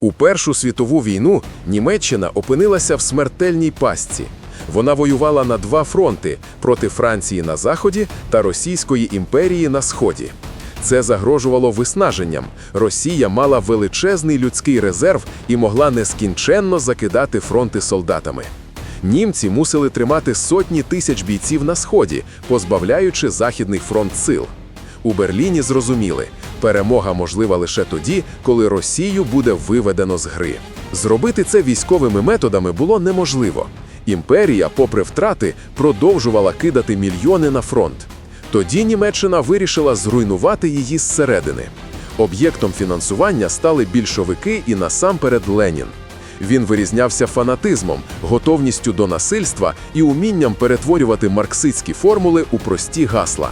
У Першу світову війну Німеччина опинилася в смертельній пастці. Вона воювала на два фронти проти Франції на заході та Російської імперії на сході. Це загрожувало виснаженням. Росія мала величезний людський резерв і могла нескінченно закидати фронти солдатами. Німці мусили тримати сотні тисяч бійців на сході, позбавляючи західний фронт сил. У Берліні зрозуміли, перемога можлива лише тоді, коли Росію буде виведено з гри. Зробити це військовими методами було неможливо. Імперія, попри втрати, продовжувала кидати мільйони на фронт. Тоді Німеччина вирішила зруйнувати її зсередини. Об'єктом фінансування стали більшовики і насамперед Ленін. Він вирізнявся фанатизмом, готовністю до насильства і умінням перетворювати марксистські формули у прості гасла: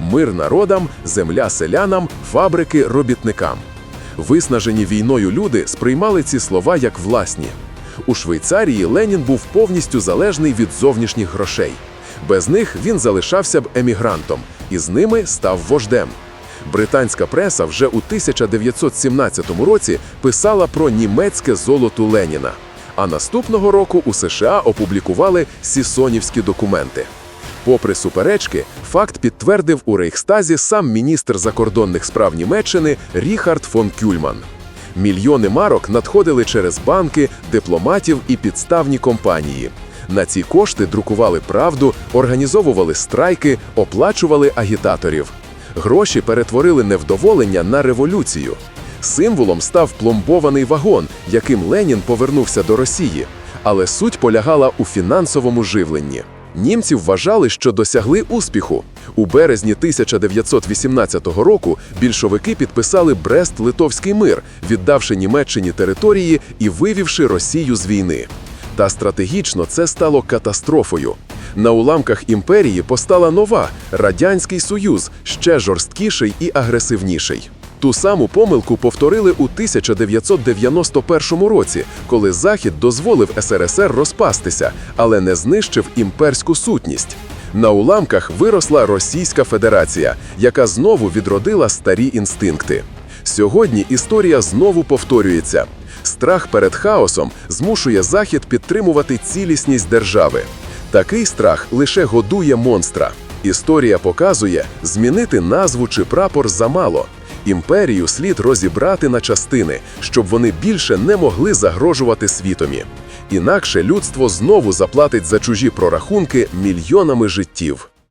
мир народам, земля селянам, фабрики робітникам. Виснажені війною люди сприймали ці слова як власні. У Швейцарії Ленін був повністю залежний від зовнішніх грошей. Без них він залишався б емігрантом, і з ними став вождем. Британська преса вже у 1917 році писала про німецьке золото Леніна. А наступного року у США опублікували сісонівські документи. Попри суперечки, факт підтвердив у Рейхстазі сам міністр закордонних справ Німеччини Ріхард фон Кюльман. Мільйони марок надходили через банки, дипломатів і підставні компанії. На ці кошти друкували правду, організовували страйки, оплачували агітаторів. Гроші перетворили невдоволення на революцію. Символом став пломбований вагон, яким Ленін повернувся до Росії. Але суть полягала у фінансовому живленні. Німці вважали, що досягли успіху. У березні 1918 року більшовики підписали Брест-Литовський мир, віддавши Німеччині території і вивівши Росію з війни. Та стратегічно це стало катастрофою. На уламках імперії постала нова Радянський Союз, ще жорсткіший і агресивніший. Ту саму помилку повторили у 1991 році, коли Захід дозволив СРСР розпастися, але не знищив імперську сутність. На уламках виросла Російська Федерація, яка знову відродила старі інстинкти. Сьогодні історія знову повторюється. Страх перед хаосом змушує Захід підтримувати цілісність держави. Такий страх лише годує монстра. Історія показує, змінити назву чи прапор замало. Імперію слід розібрати на частини, щоб вони більше не могли загрожувати світомі. Інакше людство знову заплатить за чужі прорахунки мільйонами життів.